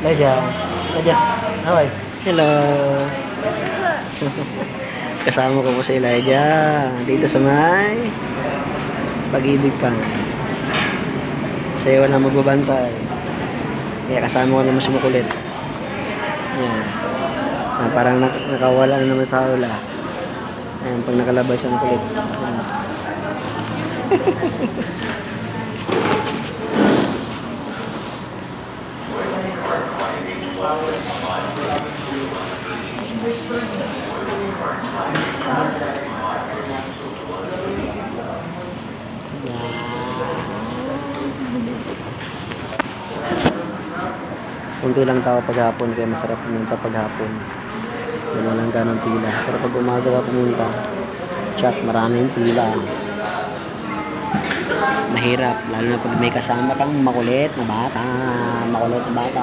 Laja. Laja. Away. Hello. Kasama ko po si Elijah dito sa may pag-ibig pa. Kasi wala magbabantay. Kaya kasama ko naman si Makulit. Yan. Ah, parang nak nakawala na naman sa aula. Ayan, pag nakalabas siya ng kulit. Ayan. Kunti lang tao paghapon kaya masarap pumunta paghapon. Yung walang ganong pila. Pero pag umaga ka pumunta, chat, maraming pila. Mahirap, lalo na pag may kasama kang makulit na bata. Makulit na bata.